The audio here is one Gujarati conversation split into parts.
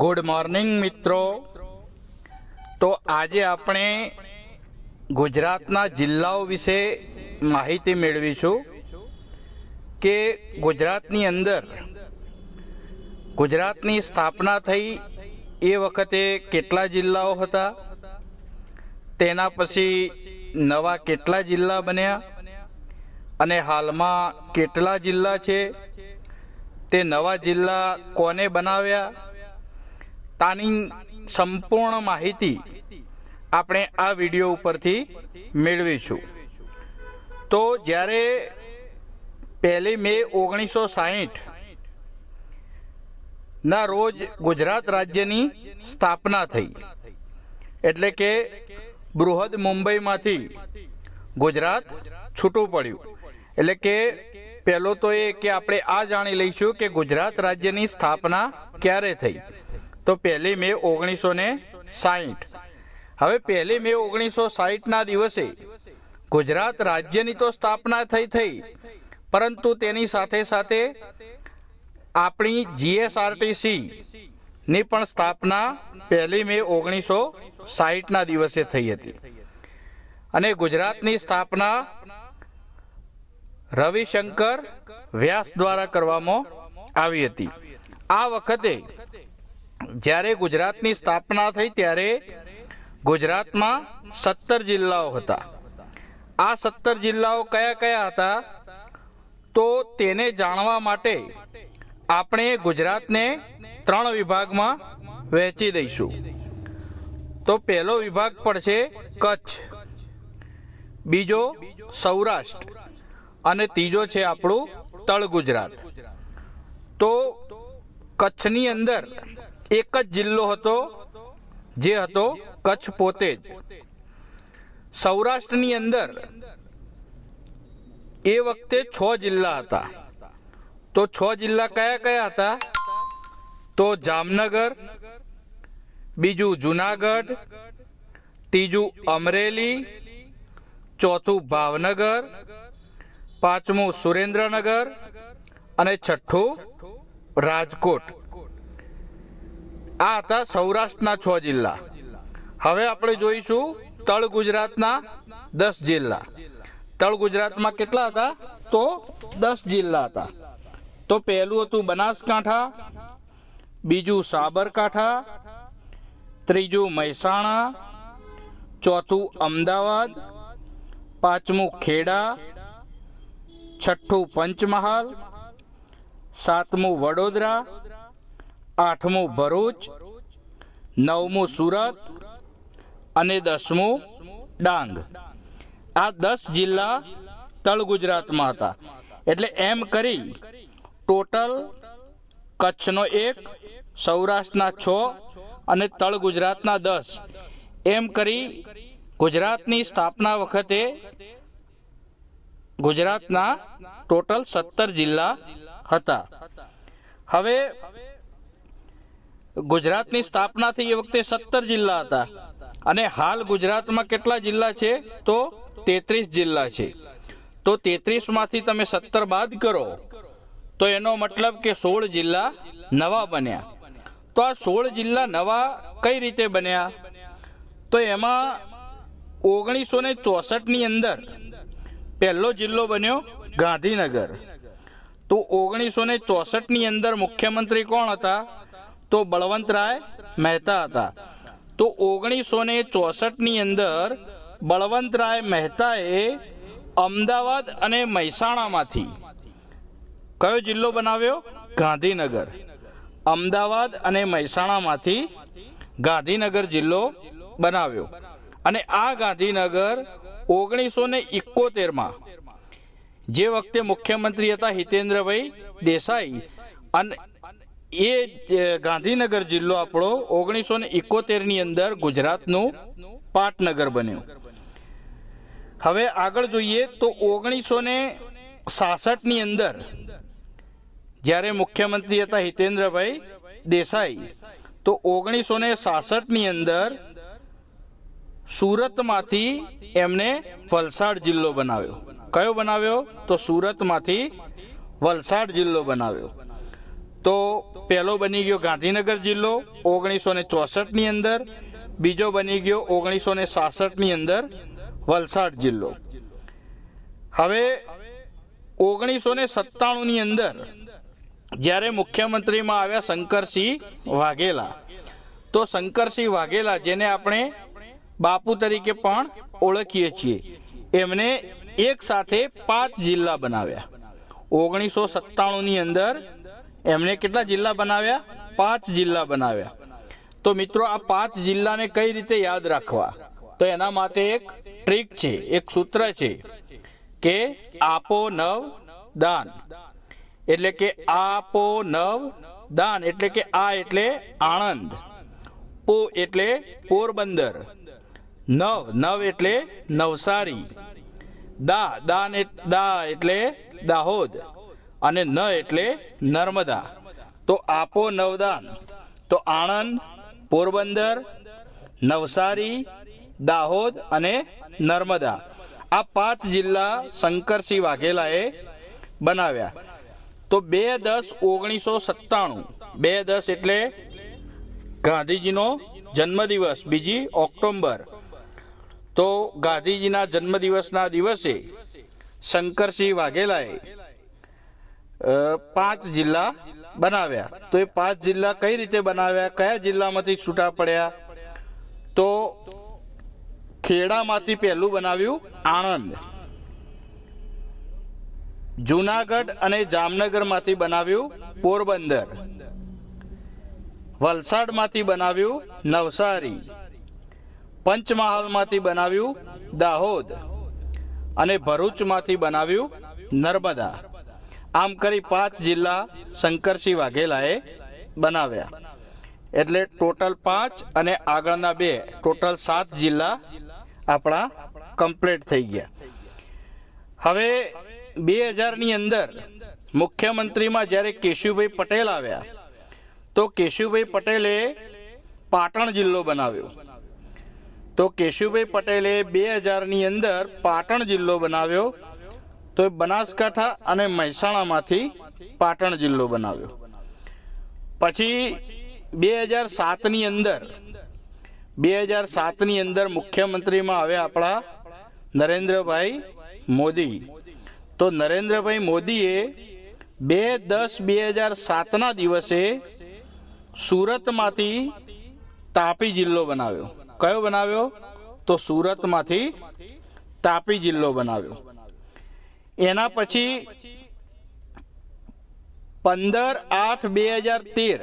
ગુડ મોર્નિંગ મિત્રો. તો આજે આપણે ગુજરાતના જિલ્લાઓ વિશે માહિતી મેળવીશું કે ગુજરાતની અંદર ગુજરાતની સ્થાપના થઈ એ વખતે કેટલા જિલ્લાઓ હતા, તેના પછી નવા કેટલા જિલ્લા બન્યા અને હાલમાં કેટલા જિલ્લા છે, તે નવા જિલ્લા કોને બનાવ્યા તાની સંપૂર્ણ માહિતી આપણે આ વીડિયો ઉપરથી મેળવીશું. તો જ્યારે પહેલી મે ઓગણીસો સાહીઠ ના રોજ ગુજરાત રાજ્યની સ્થાપના થઈ, એટલે કે બૃહદ મુંબઈમાંથી ગુજરાત છૂટું પડ્યું. એટલે કે પહેલો તો એ કે આપણે આ જાણી લઈશું કે ગુજરાત રાજ્યની સ્થાપના ક્યારે થઈ. તો પહેલી મે ઓગણીસો ને સાહીઠ. હવે પહેલી મે ઓગણીસો સાહીઠના દિવસે ગુજરાત રાજ્યની તો સ્થાપના થઈ થઈ, પરંતુ તેની સાથે સાથે આપણી જીએસઆરટીસી ની પણ સ્થાપના પહેલી મે ઓગણીસો સાહીઠના દિવસે થઈ હતી. અને ગુજરાતની સ્થાપના રવિશંકર વ્યાસ દ્વારા કરવામાં આવી હતી. આ વખતે જ્યારે ગુજરાતની સ્થાપના થઈ ત્યારે ગુજરાતમાં સત્તર જિલ્લાઓ હતા. આ સત્તર જિલ્લાઓ કયા કયા હતા? તો તેને જાણવા માટે આપણે ગુજરાતને ત્રણ વિભાગમાં વહેંચી દઈશું. તો પહેલો વિભાગ પડશે કચ્છ, બીજો સૌરાષ્ટ્ર અને ત્રીજો છે આપણું તળ ગુજરાત તો કચ્છની અંદર એક જ જિલ્લો હતો જે હતો કચ્છ પોતે જ. સૌરાષ્ટ્રની અંદર એ વખતે છ જિલ્લા હતા. તો છ જિલ્લા કયા કયા હતા? તો જામનગર, બીજું જુનાગઢ, ત્રીજું અમરેલી, ચોથું ભાવનગર, પાંચમું સુરેન્દ્રનગર અને છઠ્ઠું રાજકોટ. આ હતા સૌરાષ્ટ્રના છ જિલ્લા. હવે આપણે જોઈશું તળ ગુજરાતના દસ જિલ્લા. તળ ગુજરાતમાં કેટલા હતા? તો દસ જિલ્લા હતા. તો પહેલું હતું બનાસકાંઠા, બીજું સાબરકાંઠા, ત્રીજું મહેસાણા, ચોથું અમદાવાદ, પાંચમું ખેડા, છઠ્ઠું પંચમહાલ, સાતમું વડોદરા આઠમું ભરૂચ, નવમું સુરત અને દસમું ડાંગ. આ દસ જિલ્લા તળ ગુજરાતમાં હતા. એટલે એમ કરી ટોટલ કચ્છનો એક, સૌરાષ્ટ્રના છ અને તળ ગુજરાતના દસ. એમ કરી ગુજરાતની સ્થાપના વખતે ગુજરાતના ટોટલ સત્તર જિલ્લા હતા. હવે ગુજરાતની સ્થાપના થઈ એ વખતે સત્તર જિલ્લા હતા. અને હાલ ગુજરાતમાં કેટલા જિલ્લા છે? તો તેત્રીસ જિલ્લા છે. તો તેત્રીસમાંથી તમે સત્તર બાદ કરો, તો એનો મતલબ કે સોળ જિલ્લા નવા બન્યા. તો આ સોળ જિલ્લા નવા કઈ રીતે બન્યા? તો એમાં ઓગણીસો ને ચોસઠની અંદર પહેલો જિલ્લો બન્યો ગાંધીનગર. તો ઓગણીસો ને ચોસઠની અંદર મુખ્યમંત્રી કોણ હતા? તો બળવંતરાય મહેતા હતા. તો ઓગણીસો ને ચોસઠની અંદર બળવંતરાય મહેતાએ અમદાવાદ અને મહેસાણામાંથી કયો જિલ્લો બનાવ્યો? ગાંધીનગર. અમદાવાદ અને મહેસાણામાંથી ગાંધીનગર જિલ્લો બનાવ્યો. અને આ ગાંધીનગર ઓગણીસો ને ઇકોતેરમાં જે વખતે મુખ્યમંત્રી હતા હિતેન્દ્રભાઈ દેસાઈ અને એ ગાંધીનગર જિલ્લો આપણો ઓગણીસો ને એકોતેરની અંદર ગુજરાતનું પાટનગર બન્યું. હવે આગળ જોઈએ તો ઓગણીસો ને સાસઠની અંદર જ્યારે મુખ્યમંત્રી હતા હિતેન્દ્રભાઈ દેસાઈ, તો ઓગણીસો ને સાસઠની અંદર સુરતમાંથી એમને વલસાડ જિલ્લો બનાવ્યો. કયો બનાવ્યો? તો સુરતમાંથી વલસાડ જિલ્લો બનાવ્યો. તો પહેલો બની ગયો ગાંધીનગર જિલ્લો ઓગણીસો ને ચોસઠની અંદર. બીજો બની ગયો ઓગણીસો ને સાસઠની અંદર વલસાડ જિલ્લો. હવે ઓગણીસો ને સત્તાણુંની અંદર જ્યારે મુખ્યમંત્રીમાં આવ્યા શંકરસિંહ વાઘેલા. તો શંકરસિંહ વાઘેલા, જેને આપણે બાપુ તરીકે પણ ઓળખીએ છીએ, એમને એક સાથે પાંચ જિલ્લા બનાવ્યા. ઓગણીસો સત્તાણુંની અંદર એમણે કેટલા જિલ્લા બનાવ્યા? પાંચ જિલ્લા બનાવ્યા. તો મિત્રો, આ પાંચ જિલ્લાને કઈ રીતે યાદ રાખવા? તો એના માટે એક ટ્રીક છે, એક સૂત્ર છે કે આપો નવ દાન. એટલે કે આપો નવ દાન, એટલે કે આ એટલે આણંદ, પો એટલે પોરબંદર, નવ નવ એટલે નવસારી, દા, દાન દા એટલે દાહોદ. અને ન એટલે નર્મદા. તો આપો નવદાન. તો આણંદ, પોરબંદર, નવસારી, દાહોદ અને નર્મદા. આ પાંચ જિલ્લા શંકરસિંહ વાઘેલાએ બનાવ્યા. તો બે દસ ઓગણીસો સત્તાણું. બે દસ એટલે ગાંધીજીનો જન્મદિવસ, બીજી ઓક્ટોબર. તો ગાંધીજીના જન્મદિવસના દિવસે શંકરસિંહ વાઘેલાએ પાંચ જિલ્લા બનાવ્યા. તો એ પાંચ જિલ્લા કઈ રીતે બનાવ્યા? કયા જિલ્લામાંથી છૂટા પડ્યા? તો ખેડામાંથી પહેલું બનાવ્યું આણંદ. જુનાગઢ અને જામનગરમાંથી બનાવ્યું પોરબંદર. વલસાડમાંથી બનાવ્યું નવસારી. પંચમહાલમાંથી બનાવ્યું દાહોદ. અને ભરૂચમાંથી બનાવ્યું નર્મદા. આમ કરી પાંચ જિલ્લા શંકરસિંહ વાઘેલાએ બનાવ્યા. એટલે ટોટલ પાંચ અને આગળના બે, ટોટલ સાત જિલ્લા આપણા કમ્પ્લીટ થઈ ગયા. હવે બે હજારની અંદર મુખ્યમંત્રીમાં જ્યારે કેશુભાઈ પટેલ આવ્યા, તો કેશુભાઈ પટેલે પાટણ જિલ્લો બનાવ્યો. તો કેશુભાઈ પટેલે બે હજારની અંદર પાટણ જિલ્લો બનાવ્યો તો એ બનાસકાંઠા અને મહેસાણામાંથી પાટણ જિલ્લો બનાવ્યો. પછી બે હજાર સાતની અંદર, બે હજાર સાતની અંદર મુખ્યમંત્રીમાં આવ્યા આપણા નરેન્દ્રભાઈ મોદી. તો નરેન્દ્રભાઈ મોદીએ બે દસ બે હજાર સાતના દિવસે સુરતમાંથી તાપી જિલ્લો બનાવ્યો. કયો બનાવ્યો? તો સુરતમાંથી તાપી જિલ્લો બનાવ્યો. એના પછી પંદર આઠ બે હજાર તેર.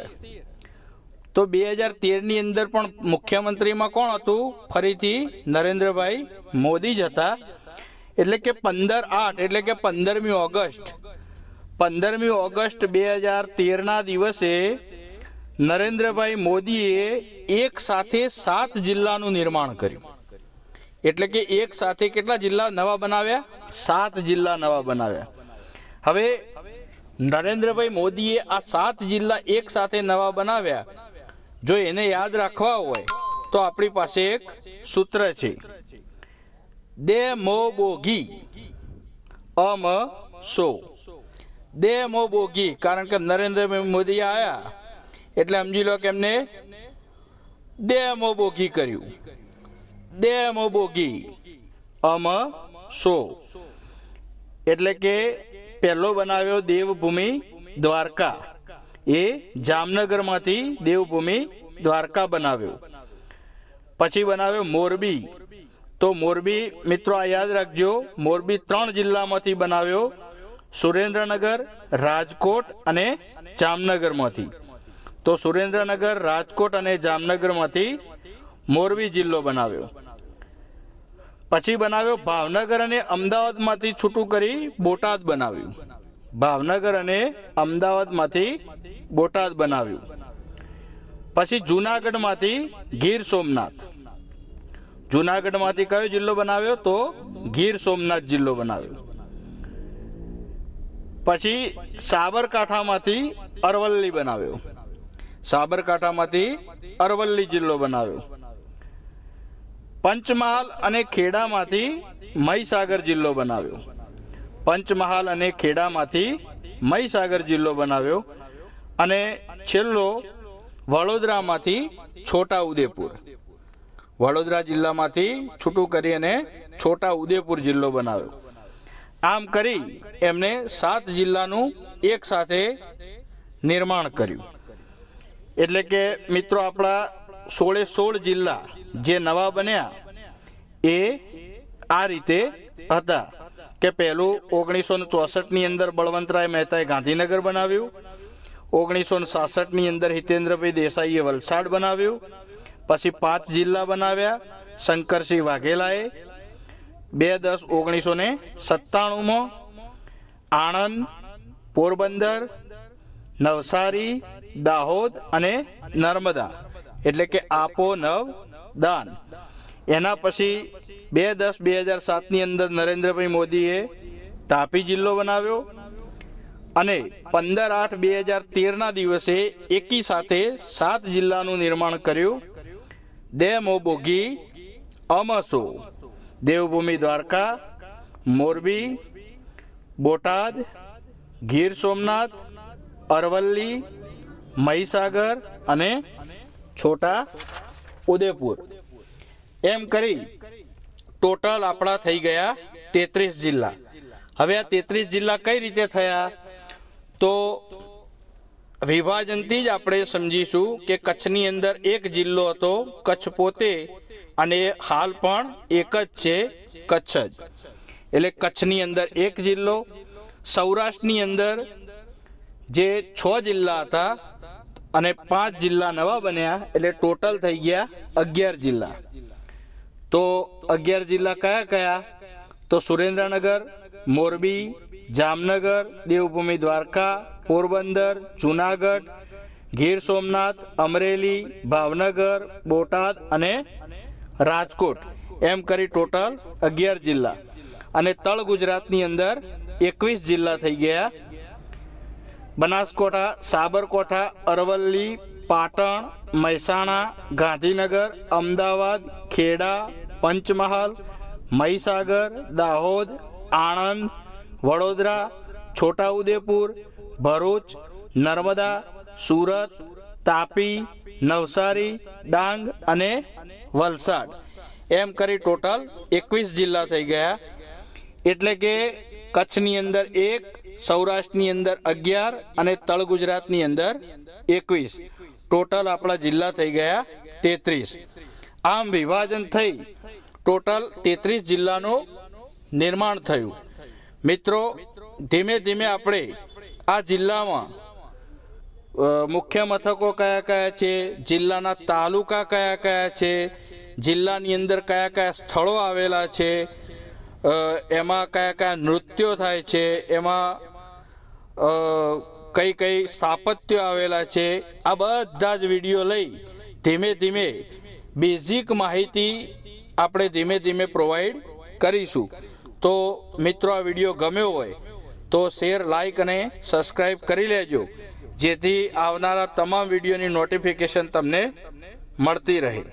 તો બે હજાર તેરની અંદર પણ મુખ્યમંત્રીમાં કોણ હતું? ફરીથી નરેન્દ્રભાઈ મોદી જ હતા. એટલે કે પંદર આઠ, એટલે કે પંદરમી ઓગસ્ટ. પંદરમી ઓગસ્ટ બે હજાર તેરના દિવસે નરેન્દ્રભાઈ મોદીએ એક સાથે સાત જિલ્લાનું નિર્માણ કર્યું. એટલે કે એક સાથે કેટલા જિલ્લા નવા બનાવ્યા? સાત જિલ્લા નવા બનાવ્યા. હવે નરેન્દ્રભાઈ મોદીએ આ સાત જિલ્લા એક સાથે નવા બનાવ્યા. જો એને યાદ રાખવા હોય, તો આપણી પાસે એક સૂત્ર છે. દે મો બોગી, અમ સો. દે મો બોગી, કારણ કે નરેન્દ્રભાઈ મોદી આવ્યા એટલે સમજી લો કે એમને દે મો બોગી કર્યું. દે મો બોગી અમ સો એટલે કે પહેલો બનાવ્યો દેવભૂમિ દ્વારકા. એ જામનગરમાંથી દેવભૂમિ દ્વારકા બનાવ્યો. પછી બનાવ્યો મોરબી. તો મોરબી, મિત્રો, આ યાદ રાખજો, મોરબી ત્રણ જિલ્લામાંથી બનાવ્યો સુરેન્દ્રનગર, રાજકોટ અને જામનગરમાંથી. તો સુરેન્દ્રનગર, રાજકોટ અને જામનગરમાંથી મોરબી જિલ્લો બનાવ્યો. પછી બનાવ્યો ભાવનગર અને અમદાવાદમાંથી છૂટું કરી બોટાદ બનાવ્યું. ભાવનગર અને અમદાવાદમાંથી બોટાદ બનાવ્યું. પછી જુનાગઢમાંથી ગીર સોમનાથ. જુનાગઢમાંથી કયો જિલ્લો બનાવ્યો તો ગીર સોમનાથ જિલ્લો બનાવ્યો. પછી સાબરકાંઠામાંથી અરવલ્લી બનાવ્યો. સાબરકાંઠામાંથી અરવલ્લી જિલ્લો બનાવ્યો. પંચમહાલ અને ખેડામાંથી મહીસાગર જિલ્લો બનાવ્યો. પંચમહાલ અને ખેડામાંથી મહીસાગર જિલ્લો બનાવ્યો અને છેલ્લો વડોદરામાંથી છોટા ઉદેપુર વડોદરા જિલ્લામાંથી છૂટું કરી અને છોટા ઉદેપુર જિલ્લો બનાવ્યો. આમ કરી એમને સાત જિલ્લાનું એક સાથે નિર્માણ કર્યું. એટલે કે મિત્રો આપણા સોળે સોળ જિલ્લા જે નવા બન્યા એ આ રીતે હતા કે પહેલું ઓગણીસો ને ચોસઠની અંદર બળવંતરાય મહેતાએ ગાંધીનગર બનાવ્યું ઓગણીસો ને સાસઠની અંદર હિતેન્દ્રભાઈ દેસાઈએ વલસાડ બનાવ્યું, પછી પાંચ જિલ્લા બનાવ્યા, શંકરસિંહ વાઘેલાએ, બે દસ ઓગણીસો ને સત્તાણુંમાં, આણંદ, પોરબંદર, નવસારી, દાહોદ અને નર્મદા. એટલે કે આપો નવ દાન. એના પછી બે દસ બે હજાર સાતની અંદર નરેન્દ્રભાઈ મોદીએ તાપી જિલ્લો બનાવ્યો અને પંદર આઠ બે હજાર તેરના દિવસે એકી સાથે સાત જિલ્લાનું નિર્માણ કર્યું. દેમો બોગી અમસો દેવભૂમિ દ્વારકા, મોરબી, બોટાદ, ગીર સોમનાથ, અરવલ્લી, મહીસાગર અને છોટા ઉદેપુર. એમ કરી ટોટલ આપણા થઈ ગયા તેત્રીસ જિલ્લા. હવે આ તેત્રીસ જિલ્લા કઈ રીતે થયા? તો વિભાજનથી જ આપણે સમજીશું કે કચ્છની અંદર એક જિલ્લો હતો, કચ્છ પોતે અને હાલ પણ એક જ છે કચ્છ જ. એટલે કચ્છની અંદર એક જિલ્લો, સૌરાષ્ટ્રની અંદર જે છ જિલ્લા હતા અને પાંચ જિલ્લા નવા બન્યા એટલે ટોટલ થઈ ગયા અગિયાર જિલ્લા. તો અગિયાર જિલ્લા કયા કયા? તો સુરેન્દ્રનગર, મોરબી, જામનગર, દેવભૂમિ દ્વારકા, પોરબંદર, જુનાગઢ, ગીર સોમનાથ, અમરેલી, ભાવનગર, બોટાદ અને રાજકોટ. એમ કરી ટોટલ અગિયાર જિલ્લા. અને તળ ગુજરાતની અંદર એકવીસ જિલ્લા થઈ ગયા બનાસકાંઠા, સાબરકોઠા, અરવલ્લી, પાટણ, મહેસાણા, ગાંધીનગર, અમદાવાદ, ખેડા, પંચમહાલ, મહીસાગર, દાહોદ, આણંદ, વડોદરા, છોટાઉદેપુર, ભરૂચ, નર્મદા, સુરત, તાપી, નવસારી, ડાંગ અને વલસાડ. એમ કરી ટોટલ એકવીસ જિલ્લા થઈ ગયા. એટલે કે કચ્છની અંદર એક સૌરાષ્ટ્રની અંદર અગિયાર અને તળ ગુજરાતની અંદર એકવીસ. ટોટલ આપણા જિલ્લા થઈ ગયા તેત્રીસ. આમ વિભાજન થઈ ટોટલ તેત્રીસ જિલ્લાનું નિર્માણ થયું. મિત્રો, ધીમે ધીમે આપણે આ જિલ્લામાં મુખ્ય મથકો કયા કયા છે, જિલ્લાના તાલુકા કયા કયા છે, જિલ્લાની અંદર કયા કયા સ્થળો આવેલા છે એમાં કયા કયા નૃત્યો થાય છે, એમાં કઈ કઈ સ્થાપત્યો આવેલા છે, આ બધા જ વીડિયો લઈ ધીમે ધીમે બેઝિક માહિતી આપણે ધીમે ધીમે પ્રોવાઈડ કરીશું. તો મિત્રો, આ વીડિયો ગમ્યો હોય તો શેર લાઈક અને સબસ્ક્રાઈબ કરી લેજો, જેથી આવનારા તમામ વિડીયોની નોટિફિકેશન તમને મળતી રહે.